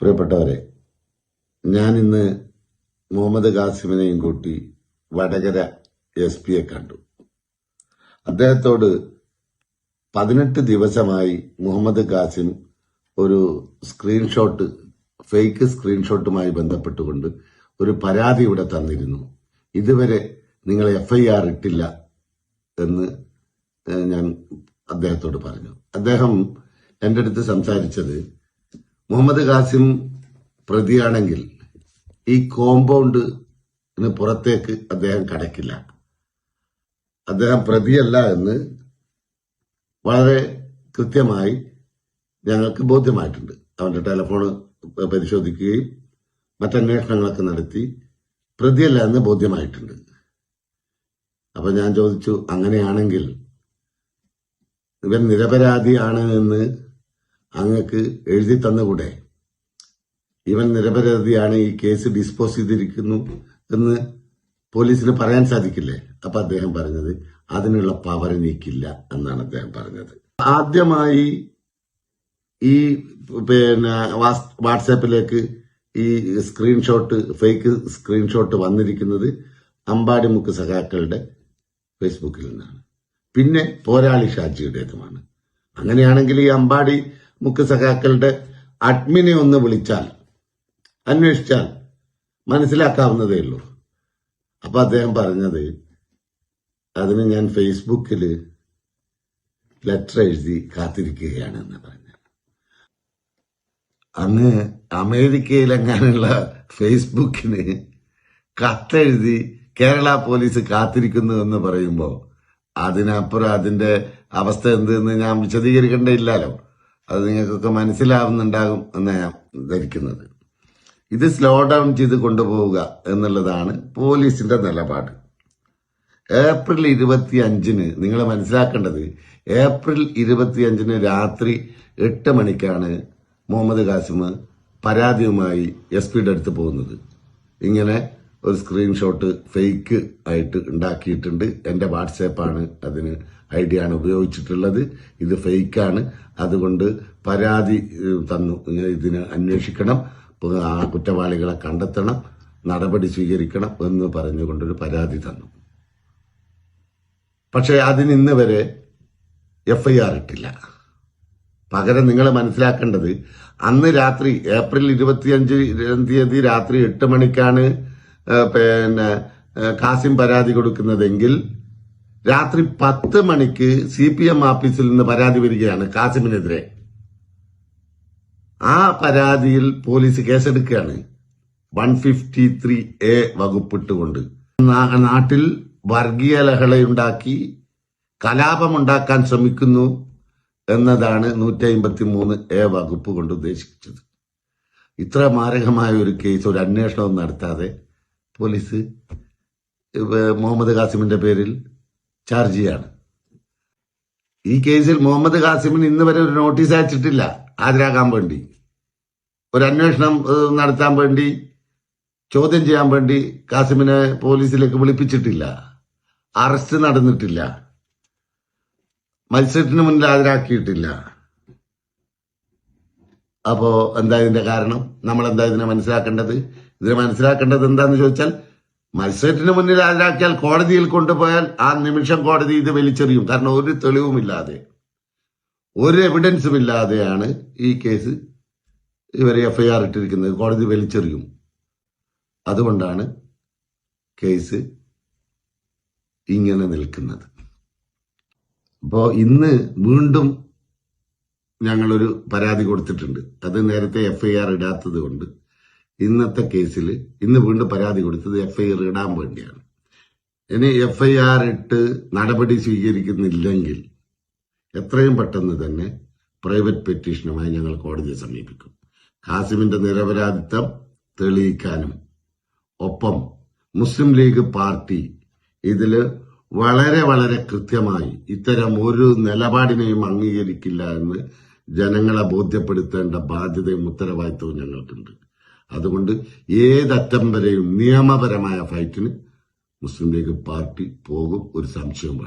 പ്രിയപ്പെട്ടവരെ ഞാൻ ഇന്ന് മുഹമ്മദ് ഖാസിമിനെയും കൂട്ടി വടകര എസ് പിയെ കണ്ടു. അദ്ദേഹത്തോട് പതിനെട്ട് ദിവസമായി മുഹമ്മദ് ഖാസിം ഒരു സ്ക്രീൻഷോട്ട് ഫേക്ക് സ്ക്രീൻഷോട്ടുമായി ബന്ധപ്പെട്ടുകൊണ്ട് ഒരു പരാതി ഇവിടെ തന്നിരുന്നു. ഇതുവരെ നിങ്ങൾ എഫ്ഐആർ ഇട്ടില്ല എന്ന് ഞാൻ അദ്ദേഹത്തോട് പറഞ്ഞു. അദ്ദേഹം എന്റെ അടുത്ത് സംസാരിച്ചത് മുഹമ്മദ് ഖാസിം പ്രതിയാണെങ്കിൽ ഈ കോമ്പൗണ്ടിന് പുറത്തേക്ക് അദ്ദേഹം കടക്കില്ല. അദ്ദേഹം പ്രതിയല്ല എന്ന് വളരെ കൃത്യമായി ഞങ്ങൾക്ക് ബോധ്യമായിട്ടുണ്ട്. അവന്റെ ടെലിഫോൺ പരിശോധിക്കുകയും മറ്റന്വേഷണങ്ങളൊക്കെ നടത്തി പ്രതിയല്ല എന്ന് ബോധ്യമായിട്ടുണ്ട്. അപ്പൊ ഞാൻ ചോദിച്ചു അങ്ങനെയാണെങ്കിൽ ഇവൻ നിരപരാധിയാണ് എന്ന് അങ്ങക്ക് എഴുതി തന്നുകൂടെ? ഇവൻ നിരപരാധിയാണ് ഈ കേസ് ഡിസ്പോസ് ചെയ്തിരിക്കുന്നു എന്ന് പോലീസിന് പറയാൻ സാധിക്കില്ലേ? അപ്പൊ അദ്ദേഹം പറഞ്ഞത് അതിനുള്ള പവർ നീക്കില്ല എന്നാണ് അദ്ദേഹം പറഞ്ഞത്. ആദ്യമായി ഈ പിന്നെ വാട്സാപ്പിലേക്ക് ഈ സ്ക്രീൻഷോട്ട് ഫേക്ക് സ്ക്രീൻഷോട്ട് വന്നിരിക്കുന്നത് അമ്പാടിമുക്ക് സഖാക്കളുടെ ഫേസ്ബുക്കിൽ നിന്നാണ്. പിന്നെ പോരാളി ഷാജിയുടേതുമാണ്. അങ്ങനെയാണെങ്കിൽ ഈ അമ്പാടി മുക്ക് സഖാക്കളുടെ അഡ്മിനെ ഒന്ന് വിളിച്ചാൽ അന്വേഷിച്ചാൽ മനസ്സിലാക്കാവുന്നതേ ഉള്ളൂ. അപ്പൊ അദ്ദേഹം പറഞ്ഞത് അതിന് ഞാൻ ഫേസ്ബുക്കിൽ ലെറ്റർ എഴുതി കാത്തിരിക്കുകയാണ് എന്ന് പറഞ്ഞു. അങ്ങ് അമേരിക്കയിലെങ്ങാനുള്ള ഫേസ്ബുക്കിന് കത്തെഴുതി കേരള പോലീസ് കാത്തിരിക്കുന്നു എന്ന് പറയുമ്പോൾ അതിനപ്പുറം അതിന്റെ അവസ്ഥ എന്തെന്ന് ഞാൻ വിശദീകരിക്കേണ്ടയില്ലല്ലോ അത് നിങ്ങൾക്കൊക്കെ മനസ്സിലാവുന്നുണ്ടാകും എന്നാണ് ഞാൻ ധരിക്കുന്നത്. ഇത് സ്ലോ ഡൗൺ ചെയ്ത് കൊണ്ടുപോവുക എന്നുള്ളതാണ് പോലീസിന്റെ നിലപാട്. ഏപ്രിൽ ഇരുപത്തി അഞ്ചിന് നിങ്ങൾ മനസ്സിലാക്കേണ്ടത് ഏപ്രിൽ ഇരുപത്തി അഞ്ചിന് രാത്രി എട്ട് മണിക്കാണ് മുഹമ്മദ് കാസിം പരാതിയുമായി എസ് പിയുടെ അടുത്ത് പോകുന്നത്. ഇങ്ങനെ ഒരു സ്ക്രീൻഷോട്ട് ഫേക്ക് ആയിട്ട് ഉണ്ടാക്കിയിട്ടുണ്ട്. എന്റെ വാട്സാപ്പാണ് അതിന് ഐഡിയ ആണ് ഉപയോഗിച്ചിട്ടുള്ളത്. ഇത് ഫേക്കാണ് അതുകൊണ്ട് പരാതി തന്നു. ഇതിന് അന്വേഷിക്കണം. ആ കുറ്റവാളികളെ കണ്ടെത്തണം. നടപടി സ്വീകരിക്കണം എന്ന് പറഞ്ഞുകൊണ്ടൊരു പരാതി തന്നു. പക്ഷേ അതിന് ഇന്ന് വരെ എഫ്ഐആർ ഇട്ടില്ല. പകരം നിങ്ങൾ മനസ്സിലാക്കേണ്ടത് അന്ന് രാത്രി ഏപ്രിൽ ഇരുപത്തിയഞ്ച് തീയതി രാത്രി എട്ട് മണിക്കാണ് പിന്നെ കാസിം പരാതി കൊടുക്കുന്നതെങ്കിൽ രാത്രി പത്ത് മണിക്ക് സി പി എം ഓഫീസിൽ നിന്ന് പരാതി വരികയാണ് കാസിമിനെതിരെ. ആ പരാതിയിൽ പോലീസ് കേസെടുക്കുകയാണ്. വൺ ഫിഫ്റ്റി ത്രീ എ വകുപ്പിട്ടുകൊണ്ട്. നാട്ടിൽ വർഗീയ ലഹളയുണ്ടാക്കി കലാപമുണ്ടാക്കാൻ ശ്രമിക്കുന്നു എന്നതാണ് നൂറ്റി അമ്പത്തി മൂന്ന് എ വകുപ്പ് കൊണ്ട് ഉദ്ദേശിച്ചത്. ഇത്ര മാരകമായ ഒരു കേസ് ഒരു അന്വേഷണവും നടത്താതെ പോലീസ് മുഹമ്മദ് കാസിമിന്റെ പേരിൽ ചാർജ് ചെയ്യാണ്. ഈ കേസിൽ മുഹമ്മദ് ഖാസിമിന് ഇന്ന് വരെ ഒരു നോട്ടീസ് അയച്ചിട്ടില്ല. ഹാജരാകാൻ വേണ്ടി. ഒരു അന്വേഷണം നടത്താൻ വേണ്ടി ചോദ്യം ചെയ്യാൻ വേണ്ടി കാസിമിനെ പോലീസിലേക്ക് വിളിപ്പിച്ചിട്ടില്ല. അറസ്റ്റ് നടന്നിട്ടില്ല. മജിസ്ട്രേറ്റിന് മുന്നിൽ ഹാജരാക്കിയിട്ടില്ല. അപ്പോ എന്താ ഇതിന്റെ കാരണം? നമ്മൾ എന്താ ഇതിനെ മനസ്സിലാക്കേണ്ടത്? ഇതിനെ മനസ്സിലാക്കേണ്ടത് എന്താന്ന് ചോദിച്ചാൽ മജിസ്ട്രേറ്റിന് മുന്നിൽ ഹാജരാക്കിയാൽ കോടതിയിൽ കൊണ്ടുപോയാൽ ആ നിമിഷം കോടതി ഇത് വലിച്ചെറിയും. കാരണം ഒരു തെളിവുമില്ലാതെ ഒരു എവിഡൻസും ഇല്ലാതെയാണ് ഈ കേസ് ഇവരെ എഫ്ഐആർ ഇട്ടിരിക്കുന്നത്. കോടതി വലിച്ചെറിയും. അതുകൊണ്ടാണ് കേസ് ഇങ്ങനെ നിൽക്കുന്നത്. അപ്പോൾ ഇന്ന് വീണ്ടും ഞങ്ങളൊരു പരാതി കൊടുത്തിട്ടുണ്ട്. അത് നേരത്തെ എഫ്ഐആർ ഇടാത്തത് കൊണ്ട് ഇന്നത്തെ കേസിൽ ഇന്ന് വീണ്ടും പരാതി കൊടുത്തത് എഫ്ഐആർ ഇടാൻ വേണ്ടിയാണ്. ഇനി എഫ്ഐആർ ഇട്ട് നടപടി സ്വീകരിക്കുന്നില്ലെങ്കിൽ എത്രയും പെട്ടെന്ന് തന്നെ പ്രൈവറ്റ് പെറ്റീഷനുമായി ഞങ്ങൾ കോടതിയെ സമീപിക്കും. കാസിമിന്റെ നിരപരാധിത്വം തെളിയിക്കാനും ഒപ്പം മുസ്ലിം ലീഗ് പാർട്ടി ഇതിൽ വളരെ വളരെ കൃത്യമായി ഇത്തരം ഒരു നിലപാടിനെയും അംഗീകരിക്കില്ല എന്ന് ജനങ്ങളെ ബോധ്യപ്പെടുത്തേണ്ട ബാധ്യതയും ഉത്തരവാദിത്വവും ഞങ്ങൾക്കുണ്ട്. അതുകൊണ്ട് ഏതറ്റം വരെയും നിയമപരമായ ഫൈറ്റിന് മുസ്ലിം ലീഗ് പാർട്ടി പോകും ഒരു വേണ്ട